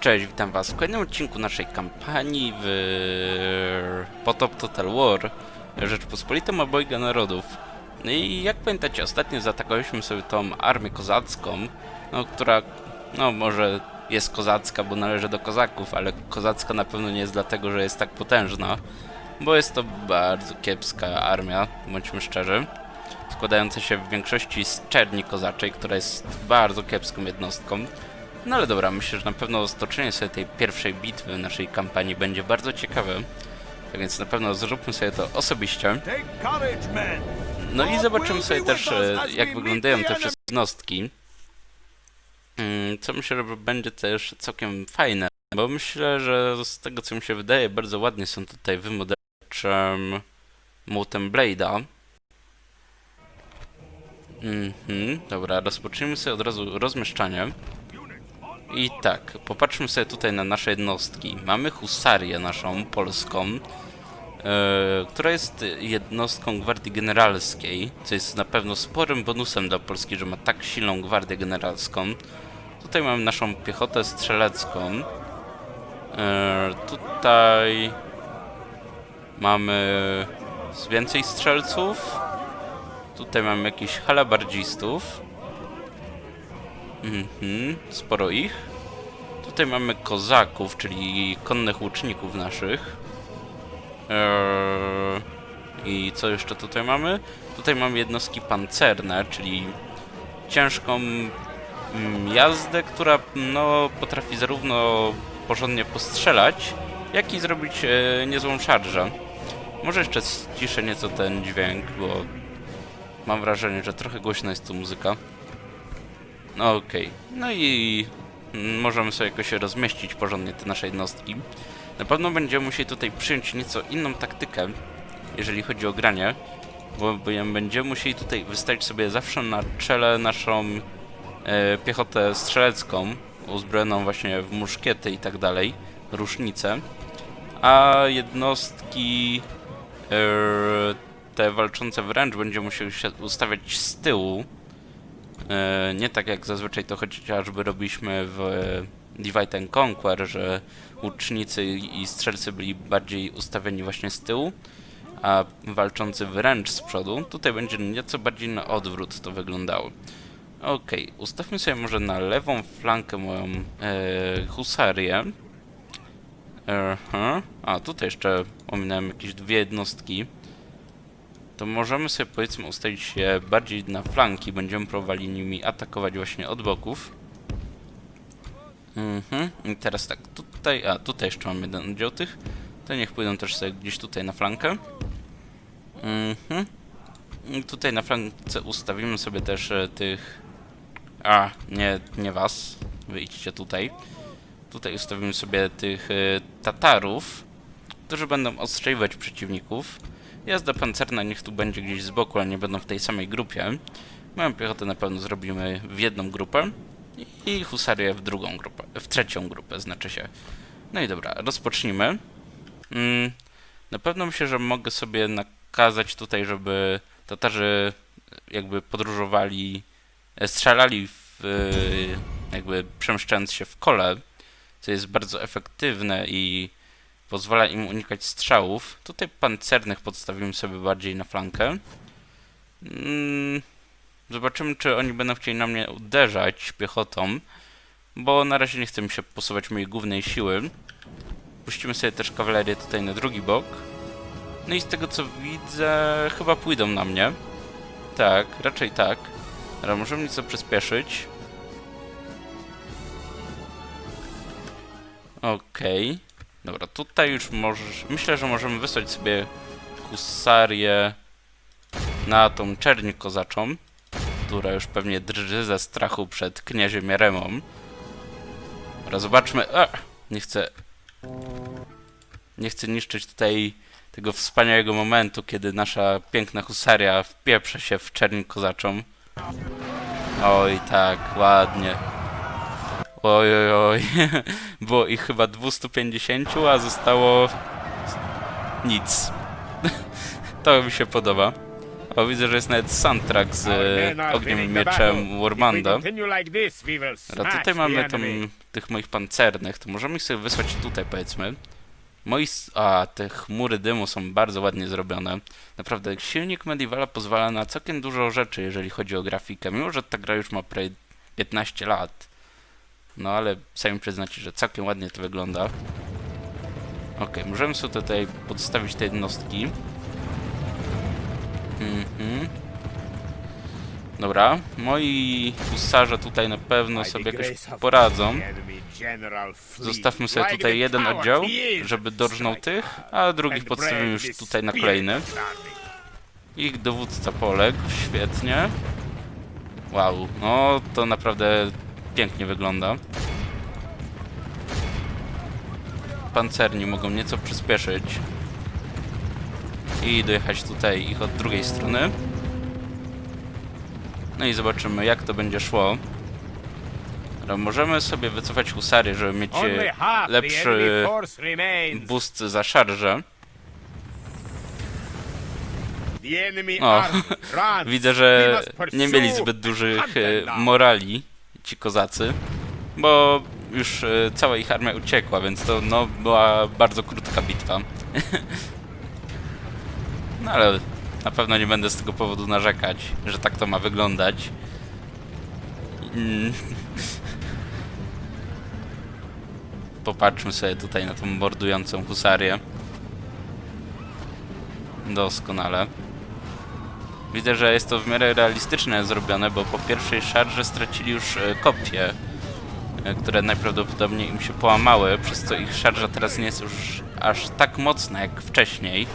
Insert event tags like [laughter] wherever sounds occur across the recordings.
Cześć, witam was w kolejnym odcinku naszej kampanii w Potop Total War Rzeczpospolitą Obojga Narodów. No i jak pamiętacie, ostatnio zaatakowaliśmy sobie tą armię kozacką, no, która, no może jest kozacka, bo należy do kozaków, ale kozacka na pewno nie jest dlatego, że jest tak potężna, bo jest to bardzo kiepska armia, bądźmy szczerzy, składająca się w większości z czerni kozaczej, która jest bardzo kiepską jednostką. No ale dobra, myślę, że na pewno stoczenie sobie tej pierwszej bitwy naszej kampanii będzie bardzo ciekawe. Tak więc na pewno zróbmy sobie to osobiście. No i zobaczymy sobie też, e, jak wyglądają te wszystkie jednostki. Mm, Co myślę, że będzie też całkiem fajne, bo myślę, że z tego co mi się wydaje, bardzo ładnie są tutaj wymodelczem Młotem Blade'a. Mhm, dobra, rozpocznijmy sobie od razu rozmieszczanie. I tak, popatrzmy sobie tutaj na nasze jednostki. Mamy husarię naszą, polską, e, która jest jednostką Gwardii Generalskiej, co jest na pewno sporym bonusem dla Polski, że ma tak silną Gwardię Generalską. Tutaj mamy naszą piechotę strzelecką. E, tutaj mamy więcej strzelców. Tutaj mamy jakichś halabardzistów. Mhm, sporo ich. Tutaj mamy kozaków, czyli konnych łuczników naszych. Eee, I co jeszcze tutaj mamy? Tutaj mamy jednostki pancerne, czyli ciężką mm, jazdę, która no, potrafi zarówno porządnie postrzelać, jak i zrobić e, niezłą szarżę. Może jeszcze ściszę nieco ten dźwięk, bo mam wrażenie, że trochę głośna jest tu muzyka. No okej. No i możemy sobie jakoś rozmieścić porządnie te nasze jednostki. Na pewno będziemy musieli tutaj przyjąć nieco inną taktykę, jeżeli chodzi o granie, bo będziemy musieli tutaj wystawić sobie zawsze na czele naszą e, piechotę strzelecką, uzbrojoną właśnie w muszkiety i tak dalej, różnice, a jednostki e, te walczące wręcz będziemy musieli się ustawiać z tyłu, nie tak jak zazwyczaj to chociażby robiliśmy w e, Divide and Conquer, że łucznicy i strzelcy byli bardziej ustawieni właśnie z tyłu, a walczący wręcz z przodu. Tutaj będzie nieco bardziej na odwrót to wyglądało. Okej, ustawmy sobie może na lewą flankę moją e, husarię. Aha. A, tutaj jeszcze ominąłem jakieś dwie jednostki to możemy sobie powiedzmy ustawić się bardziej na flanki, będziemy próbowali nimi atakować właśnie od boków. Mhm, i teraz tak, tutaj, a tutaj jeszcze mam jeden oddział tych, to niech pójdą też sobie gdzieś tutaj na flankę. Mhm. I tutaj na flance ustawimy sobie też e, tych, a nie, nie was, wyjdźcie tutaj. Tutaj ustawimy sobie tych e, Tatarów, którzy będą ostrzeliwać przeciwników. Jazda pancerna niech tu będzie gdzieś z boku, a nie będą w tej samej grupie. Moją piechotę na pewno zrobimy w jedną grupę i husarię w drugą grupę, w trzecią grupę znaczy się. No i dobra, rozpocznijmy. Mm, na pewno myślę, że mogę sobie nakazać tutaj, żeby Tatarzy jakby podróżowali, e, strzelali w, e, jakby przemieszczając się w kole, co jest bardzo efektywne i pozwala im unikać strzałów. Tutaj pancernych podstawimy sobie bardziej na flankę. Mm, Zobaczymy, czy oni będą chcieli na mnie uderzać piechotą, bo na razie nie chcę mi się posuwać mojej głównej siły. Puścimy sobie też kawalerię tutaj na drugi bok. No i z tego co widzę, chyba pójdą na mnie. Tak, raczej tak. Ale możemy nieco przyspieszyć. Okej. Dobra, tutaj już możesz... Myślę, że możemy wysłać sobie husarię na tą czerń kozaczą, która już pewnie drży ze strachu przed kniaziem Jaremą. Dobra, zobaczmy... A, nie chcę... Nie chcę niszczyć tutaj tego wspaniałego momentu, kiedy nasza piękna husaria wpieprze się w czerń kozaczą. Oj, tak, ładnie. Oj, oj, oj. Było ich chyba 250, a zostało nic. [laughs] to mi się podoba. O, widzę, że jest nawet soundtrack z e, Ogniem i Mieczem Warmanda. Dobra, tutaj mamy tam tych moich pancernych, to możemy ich sobie wysłać tutaj, powiedzmy. Moi... A, te chmury dymu są bardzo ładnie zrobione. Naprawdę, silnik Medievala pozwala na całkiem dużo rzeczy, jeżeli chodzi o grafikę. Mimo, że ta gra już ma prawie 15 lat. No, ale sami przyznacie, że całkiem ładnie to wygląda. Okej, możemy sobie tutaj podstawić te jednostki. Mhm. Dobra, moi husarze tutaj na pewno sobie jakoś poradzą. Zostawmy sobie tutaj jeden oddział, żeby dorżnął tych, a drugich podstawimy już tutaj na kolejny. Ich dowódca poległ, świetnie. Wow, no to naprawdę pięknie wygląda. Pancerni mogą nieco przyspieszyć. I dojechać tutaj ich od drugiej strony. No i zobaczymy jak to będzie szło. Dobra, Możemy sobie wycofać husarię, żeby mieć e, lepszy boost za szarżę. O. [laughs] Widzę, że nie mieli zbyt dużych e, morali ci kozacy, bo już e, cała ich armia uciekła, więc to no, była bardzo krótka bitwa. [laughs] no ale na pewno nie będę z tego powodu narzekać, że tak to ma wyglądać. Mm. [laughs] Popatrzmy sobie tutaj na tą mordującą husarię. Doskonale. Widzę, że jest to w miarę realistyczne zrobione, bo po pierwszej szarży stracili już e, kopie, e, które najprawdopodobniej im się połamały, przez co ich szarża teraz nie jest już aż tak mocna jak wcześniej.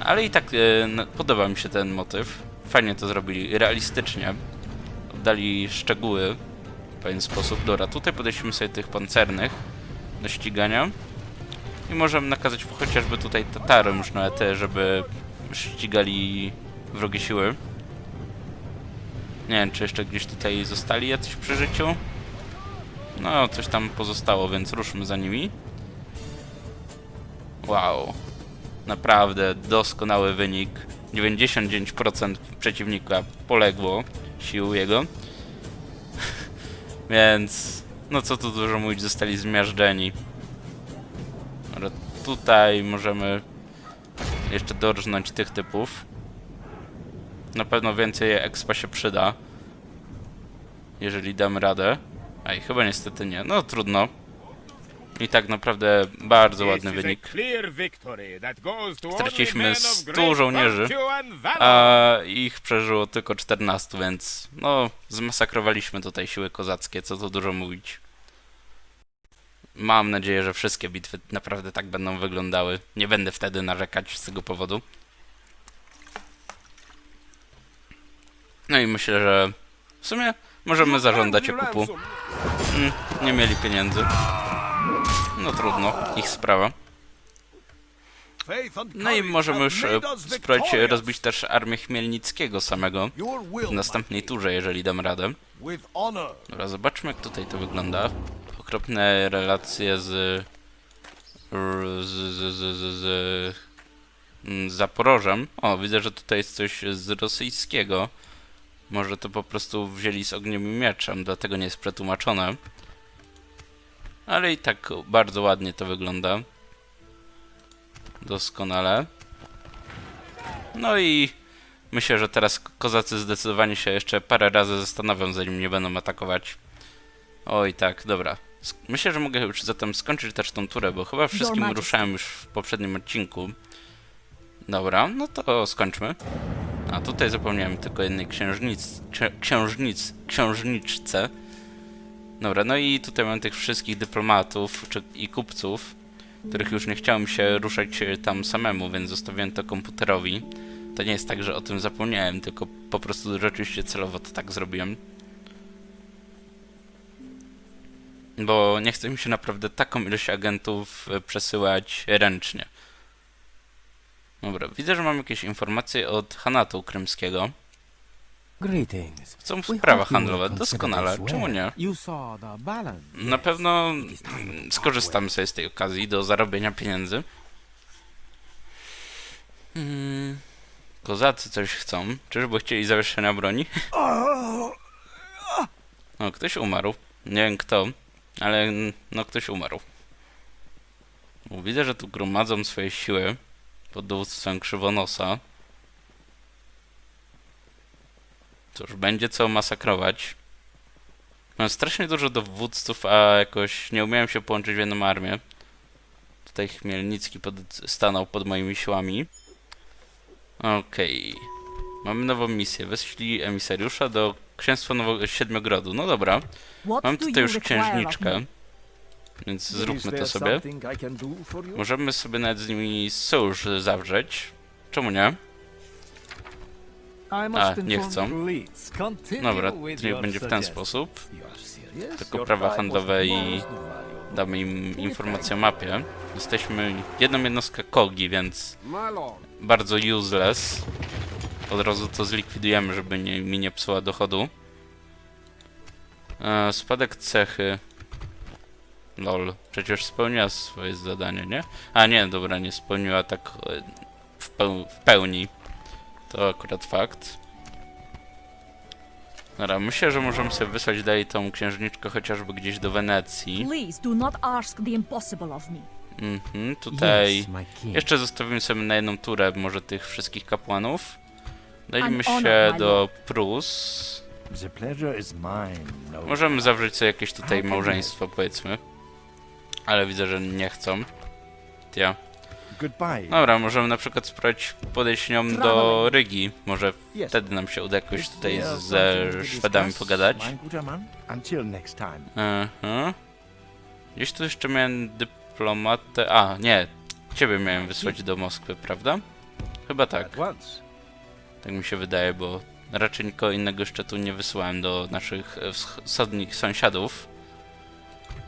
Ale i tak e, n- podoba mi się ten motyw. Fajnie to zrobili, realistycznie. Oddali szczegóły w pewien sposób. Dobra, tutaj podejścimy sobie tych pancernych do ścigania. I możemy nakazać chociażby tutaj Tatarom już na ET, żeby ścigali wrogie siły. Nie wiem, czy jeszcze gdzieś tutaj zostali jacyś przy życiu. No, coś tam pozostało, więc ruszmy za nimi. Wow. Naprawdę doskonały wynik. 99% przeciwnika poległo, sił jego. [laughs] Więc, no co tu dużo mówić, zostali zmiażdżeni. Dobra, tutaj możemy jeszcze dorżnąć tych typów. Na pewno więcej expa się przyda. Jeżeli damy radę. Ej, chyba niestety nie. No trudno. I tak naprawdę bardzo ładny wynik. Straciliśmy men of 100 great żołnierzy. A ich przeżyło tylko 14, więc no zmasakrowaliśmy tutaj siły kozackie, co tu dużo mówić. Mam nadzieję, że wszystkie bitwy naprawdę tak będą wyglądały. Nie będę wtedy narzekać z tego powodu. No i myślę, że w sumie możemy zażądać okupu. Mm, nie mieli pieniędzy. No trudno, ich sprawa. No i możemy już e, spróbować rozbić też armię Chmielnickiego samego w następnej turze, jeżeli dam radę. Dobra, zobaczmy jak tutaj to wygląda. Okropne relacje z... z, z, z, z, z mm, Zaporożem. O, widzę, że tutaj jest coś z rosyjskiego. Może to po prostu wzięli z ogniem i mieczem, dlatego nie jest przetłumaczone. Ale i tak bardzo ładnie to wygląda. Doskonale. No i myślę, że teraz kozacy zdecydowanie się jeszcze parę razy zastanowią, zanim nie będą atakować. Oj, tak, dobra. Myślę, że mogę już zatem skończyć też tą turę, bo chyba wszystkim ruszałem już w poprzednim odcinku. Dobra, no to skończmy. A tutaj zapomniałem tylko jednej księżnic, księ, księżnic, księżniczce. Dobra, no i tutaj mam tych wszystkich dyplomatów czy, i kupców, których już nie chciałem się ruszać e, tam samemu, więc zostawiłem to komputerowi. To nie jest tak, że o tym zapomniałem, tylko po prostu rzeczywiście celowo to tak zrobiłem. Bo nie chce mi się naprawdę taką ilość agentów e, przesyłać ręcznie. Dobra, widzę, że mam jakieś informacje od Hanatu Krymskiego. Chcą sprawa handlowa, doskonale, czemu nie? Na pewno skorzystamy sobie z tej okazji do zarobienia pieniędzy. Mm, Kozacy coś chcą. Czyżby chcieli zawieszenia broni? No, ktoś umarł. Nie wiem kto, ale no ktoś umarł. Widzę, że tu gromadzą swoje siły pod dowództwem Krzywonosa. Cóż, będzie co masakrować. Mam strasznie dużo dowódców, a jakoś nie umiałem się połączyć w jedną armię. Tutaj Chmielnicki pod, stanął pod moimi siłami. Okej. Mamy nową misję. Wyślij emisariusza do Księstwa Nowo Siedmiogrodu. No dobra. Mam tutaj już księżniczkę. Więc zróbmy to sobie. Możemy sobie nawet z nimi sojusz zawrzeć. Czemu nie? A, nie chcą. Dobra, to niech będzie w ten sposób. Tylko prawa handlowe i damy im informację o mapie. Jesteśmy jedną jednostkę kogi, więc bardzo useless. Od razu to zlikwidujemy, żeby nie, mi nie psuła dochodu. E, spadek cechy. Lol, przecież spełniła swoje zadanie, nie? A nie, dobra, nie spełniła tak e, w, peł w pełni. To akurat fakt. Dobra, myślę, że możemy sobie wysłać dalej tą księżniczkę chociażby gdzieś do Wenecji. Please do not ask the impossible of me. Mhm, tutaj... Jeszcze zostawimy sobie na jedną turę może tych wszystkich kapłanów. Dajmy się do. Prus. No Możemy zawrzeć sobie jakieś tutaj małżeństwo, powiedzmy. Ale widzę, że nie chcą. Ja. Dobra, możemy na przykład spróbować podejść nią do. Rygi. Może wtedy nam się uda jakoś tutaj ze Szwedami pogadać. Aha. Gdzieś tu jeszcze miałem dyplomatę. A, nie. Ciebie miałem wysłać do Moskwy, prawda? Chyba tak. Tak mi się wydaje, bo raczej nikogo innego jeszcze tu nie wysyłałem do naszych e, wschodnich sąsiadów.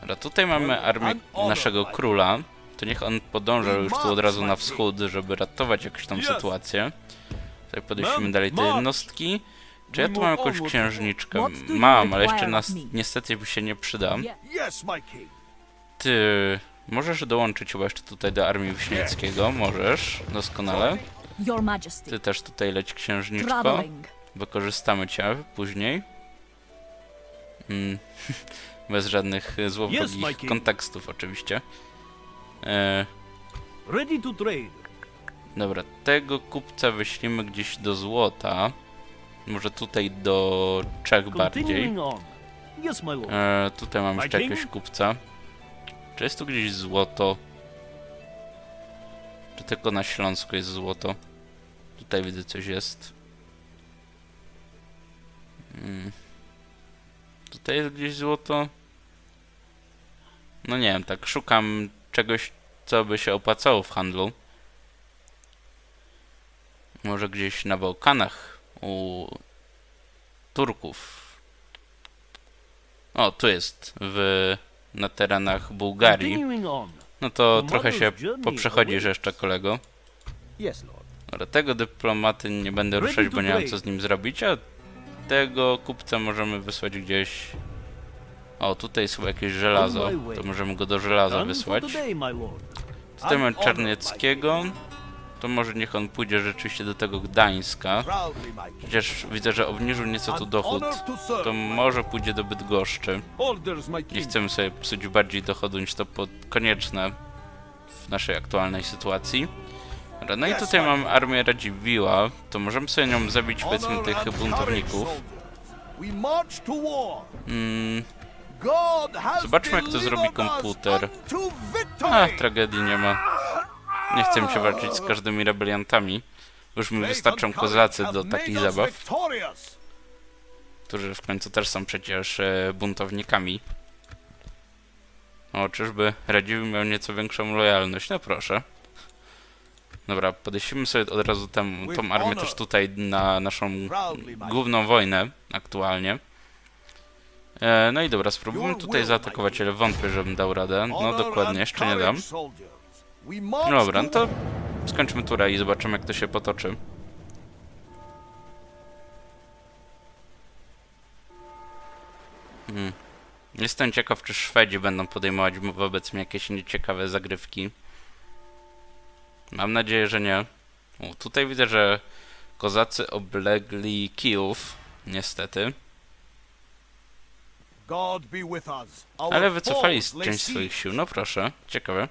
Dobra, tutaj mamy armię naszego króla. To niech on podąża już tu od razu na wschód, żeby ratować jakąś tam sytuację. Tutaj podejdziemy dalej te jednostki. Czy ja tu mam jakąś księżniczkę? Do Mam, ale jeszcze nas niestety się nie przyda. Ty możesz dołączyć chyba jeszcze tutaj do armii Wiśnieckiego. Możesz, doskonale. Ty też tutaj leć księżniczko. Wykorzystamy cię później. Mm. [laughs] Bez żadnych e, złowrogich kontekstów oczywiście. E, Ready to trade. dobra, tego kupca wyślimy gdzieś do złota. Może tutaj do Czech bardziej. E, tutaj mam jeszcze jakiegoś kupca. Czy jest tu gdzieś złoto? Czy tylko na Śląsku jest złoto? Tutaj widzę coś jest. Mm. Tutaj jest gdzieś złoto? No nie wiem, tak szukam czegoś, co by się opłacało w handlu. Może gdzieś na Bałkanach u Turków. O, tu jest, w, na terenach Bułgarii. No to trochę się poprzechodzisz jeszcze, kolego. Dobra, tego dyplomaty nie będę ruszać, bo nie mam co z nim zrobić, a tego kupca możemy wysłać gdzieś... O, tutaj jest chyba jakieś żelazo, to możemy go do żelaza wysłać. Tutaj mamy Czarnieckiego, to może niech on pójdzie rzeczywiście do tego Gdańska. Przecież widzę, że obniżył nieco tu dochód, to może pójdzie do Bydgoszczy. Nie chcemy sobie psuć bardziej dochodu niż to pod konieczne w naszej aktualnej sytuacji. Dobra, no i tutaj mamy armię Radziwiła, to możemy sobie nią zabić powiedzmy tych buntowników. Mm, has Zobaczmy, jak to zrobi komputer. a, tragedii nie ma. Nie chcę się walczyć z każdymi rebeliantami. Już mi wystarczą have do takich zabaw, którzy w końcu też są przecież e, buntownikami. O, czyżby Radziwiłł miał nieco większą lojalność? No proszę. Dobra, podejścimy sobie od razu tę, tą armię też tutaj na naszą główną wojnę aktualnie. E, no i dobra, spróbujmy tutaj zaatakować, ale wątpię, żebym dał radę. No dokładnie, jeszcze nie dam. No dobra, no to to skończmy turę i zobaczymy jak to się potoczy. Hmm. Jestem ciekaw, czy Szwedzi będą podejmować wobec mnie jakieś nieciekawe zagrywki. Mam nadzieję, że nie. O, tutaj widzę, że Kozacy oblegli Kijów, niestety. Ale wycofali część swoich sił, no proszę, ciekawe.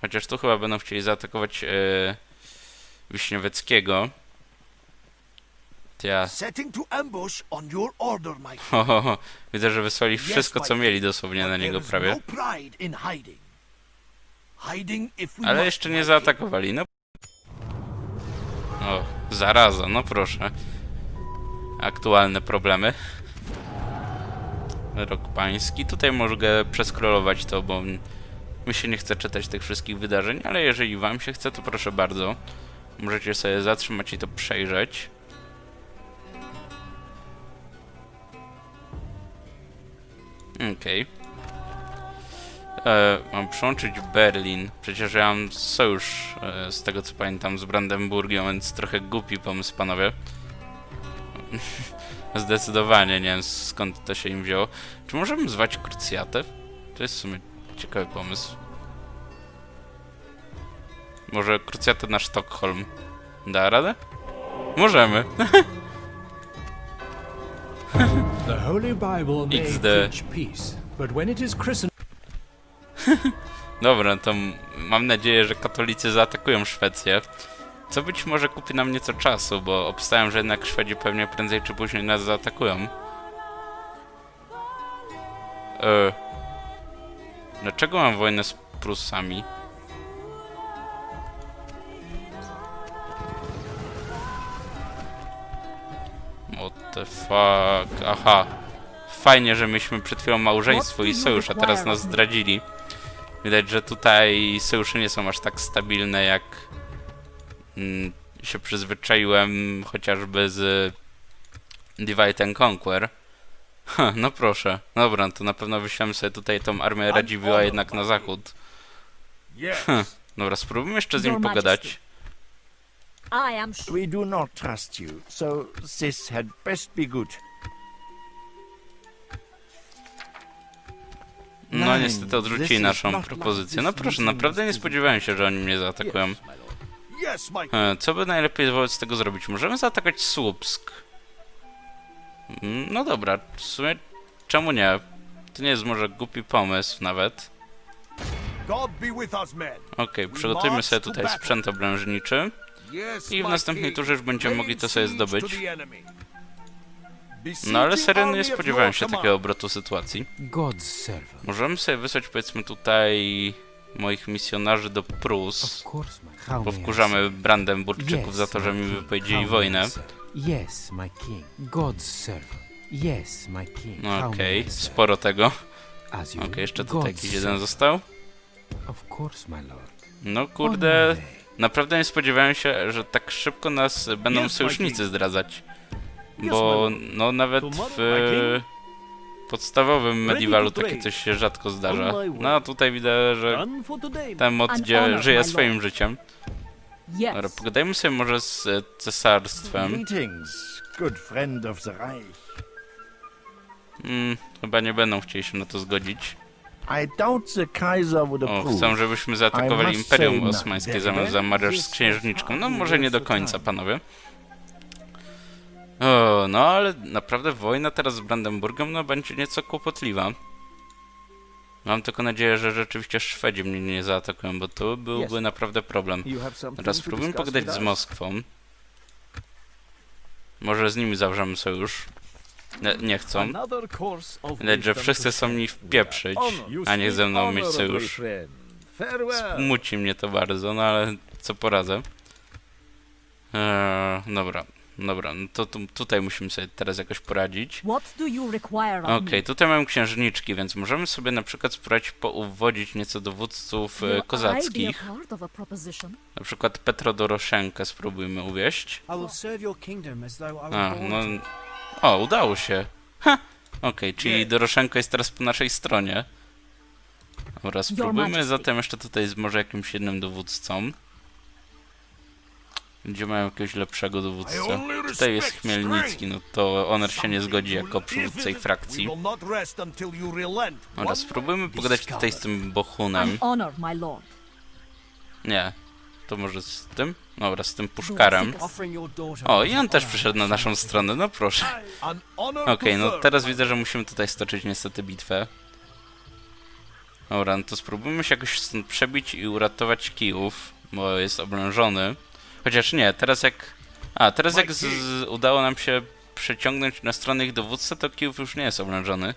Chociaż tu chyba będą chcieli zaatakować e, Wiśniewieckiego. Ja, ho, ho, ho. Widzę, że wysłali wszystko, co mieli dosłownie na niego prawie. Ale jeszcze nie zaatakowali, no. O, zaraza, no proszę. Aktualne problemy. Rok pański. Tutaj mogę przeskrolować to, bo mi się nie chce czytać tych wszystkich wydarzeń, ale jeżeli wam się chce, to proszę bardzo. Możecie sobie zatrzymać i to przejrzeć. Okej. E, mam przyłączyć Berlin. Przecież ja mam sojusz, e, z tego co pamiętam, z Brandenburgią, więc trochę głupi pomysł, panowie. [laughs] Zdecydowanie nie wiem skąd to się im wzięło. Czy możemy zwać Krucjatę? To jest w sumie ciekawy pomysł. Może Krucjatę na Sztokholm da radę? Możemy. [laughs] The Holy Bible may XD. [laughs] Dobra, to m- mam nadzieję, że katolicy zaatakują Szwecję. Co być może kupi nam nieco czasu, bo obstałem, że jednak Szwedzi pewnie prędzej czy później nas zaatakują. E, dlaczego mam wojnę z Prusami? What the fuck? Aha. Fajnie, że myśmy przed chwilą małżeństwo i sojusz, a teraz nas zdradzili. Widać, że tutaj sojusze nie są aż tak stabilne, jak mm, się przyzwyczaiłem chociażby z Divide and Conquer. Ha, no proszę. Dobra, to na pewno wyślemy sobie tutaj tą armię Radziwiła jednak na zachód. Yes. Dobra, spróbujmy jeszcze z nim pogadać. I am sure. We do not trust you, so this had best be good. No niestety odrzucili naszą propozycję. No proszę, naprawdę nie spodziewałem się, że oni mnie zaatakują. E, Co by najlepiej wobec tego zrobić? Możemy zaatakować Słupsk. Mm, No dobra, w sumie czemu nie? To nie jest może głupi pomysł nawet. God be with us, men. Okej, przygotujmy sobie tutaj sprzęt obrężniczy. Yes, I w następnej turze już będziemy mogli to sobie zdobyć. No ale serio army nie spodziewałem się takiego obrotu sytuacji. Możemy sobie wysłać powiedzmy tutaj moich misjonarzy do Prus. course, my how Bo may I wkurzamy serve? Brandenburczyków za to, że mi wypowiedzieli wojnę. Yes, my king. God's servant. Yes, my king. No okej, sporo tego. Okej, jeszcze tutaj jakiś jeden został. Of course, my lord. No kurde, naprawdę nie spodziewałem się, że tak szybko nas będą sojusznicy zdradzać. Bo no nawet w podstawowym medievalu takie coś się rzadko zdarza. No a tutaj widzę, że ten mod dzie- żyje swoim życiem. Dobra, pogadajmy sobie może z e, cesarstwem. Greetings, good friend of the Reich. Mm, chyba nie będą chcieli się na to zgodzić. O, chcą, żebyśmy zaatakowali Imperium Osmańskie zamiast za z księżniczką. No może nie do końca, panowie. O, no ale naprawdę wojna teraz z Brandenburgiem no będzie nieco kłopotliwa. Mam tylko nadzieję, że rzeczywiście Szwedzi mnie nie zaatakują, bo to byłby naprawdę problem. Teraz spróbujmy pogadać z? Moskwą. Może z nimi zawrzemy sojusz. Nie, nie chcą. Widać, że wszyscy są mi wpieprzyć, a nie ze mną mieć sojusz. friend. Farewell. Muci mnie to bardzo, no ale co poradzę. Eee, dobra, dobra, no to tu, tutaj musimy sobie teraz jakoś poradzić. Okej, me? tutaj mamy księżniczki, więc możemy sobie na przykład spróbować pouwodzić nieco dowódców e, kozackich. Na przykład Petro Doroszenkę spróbujmy uwieść. A, no... O, udało się. Ha! Okej, czyli Doroszenko jest teraz po naszej stronie. Dobra, spróbujmy zatem jeszcze tutaj z może jakimś jednym dowódcą. Gdzie mają jakiegoś lepszego dowódcę? Tutaj jest Chmielnicki, no to Honor się nie zgodzi jako przywódca ich frakcji. Dobra, spróbujmy pogadać tutaj z tym Bohunem. Nie. To może z tym? Dobra, z tym puszkarem. O, i on też przyszedł na naszą stronę, no proszę. Okej, to no teraz widzę, że musimy tutaj stoczyć niestety bitwę. Dobra, no to spróbujmy się jakoś stąd przebić i uratować Kijów, bo jest oblężony. Chociaż nie, teraz jak... A, teraz jak z, z, udało nam się przeciągnąć na stronę ich dowódcę, to Kijów już nie jest oblężony.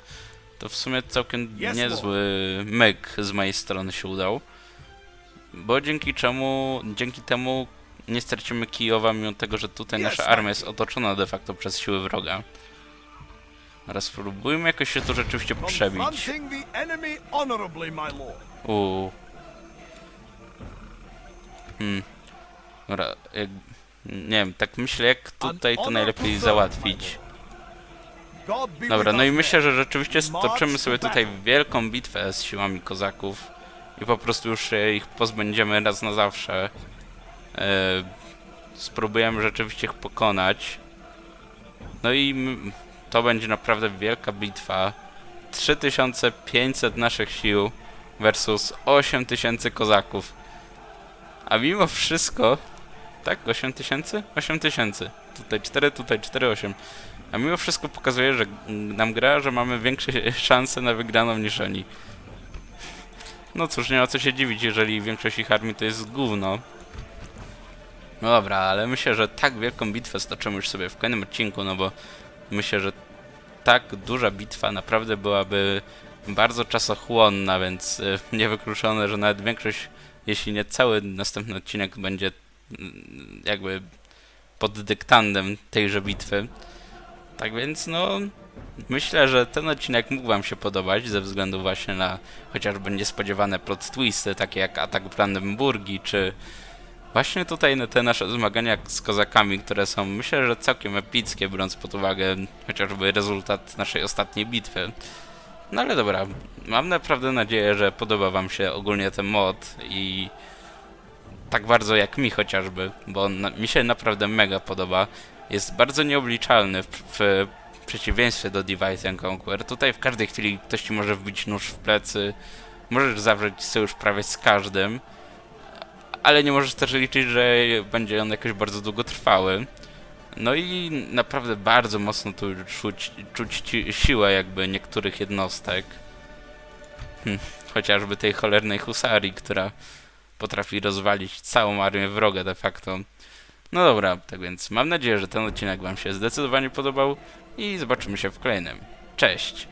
To w sumie całkiem niezły myk z mojej strony się udał. Bo dzięki czemu, dzięki temu nie stracimy Kijowa, mimo tego, że tutaj nasza armia jest otoczona de facto przez siły wroga. Teraz spróbujmy jakoś się tu rzeczywiście przebić. Uuu. Hmm. Dobra, jak, nie wiem, tak myślę jak tutaj to najlepiej załatwić. Dobra, no i myślę, że rzeczywiście stoczymy sobie tutaj wielką bitwę z siłami kozaków i po prostu już się ich pozbędziemy raz na zawsze. E, spróbujemy rzeczywiście ich pokonać. No i to będzie naprawdę wielka bitwa. 3500 naszych sił versus 8000 kozaków. A mimo wszystko... Tak? 8000? 8000. Tutaj 4, tutaj 4, 8. A mimo wszystko pokazuje, że nam gra, że mamy większe [laughs] szanse na wygraną niż oni. No cóż, nie ma co się dziwić, jeżeli większość ich armii to jest gówno. No dobra, ale myślę, że tak wielką bitwę stoczymy już sobie w kolejnym odcinku, no bo myślę, że tak duża bitwa naprawdę byłaby bardzo czasochłonna, więc y, [laughs] niewykluczone, że nawet większość, jeśli nie cały następny odcinek będzie jakby pod dyktandem tejże bitwy. Tak więc, no, myślę, że ten odcinek mógł Wam się podobać ze względu właśnie na chociażby niespodziewane plot twisty, takie jak atak Brandenburgii, czy właśnie tutaj na te nasze zmagania z kozakami, które są, myślę, że całkiem epickie, biorąc pod uwagę chociażby rezultat naszej ostatniej bitwy. No ale dobra, mam naprawdę nadzieję, że podoba Wam się ogólnie ten mod i tak bardzo jak mi chociażby, bo on na, mi się naprawdę mega podoba. Jest bardzo nieobliczalny w, w przeciwieństwie do Divide and Conquer. Tutaj w każdej chwili ktoś ci może wbić nóż w plecy, możesz zawrzeć sojusz prawie z każdym, ale nie możesz też liczyć, że będzie on jakoś bardzo długotrwały. No i naprawdę bardzo mocno tu czuć, czuć ci- siłę jakby niektórych jednostek. Hm, chociażby tej cholernej husarii, która potrafi rozwalić całą armię wroga de facto. No dobra, tak więc mam nadzieję, że ten odcinek Wam się zdecydowanie podobał i zobaczymy się w kolejnym. Cześć!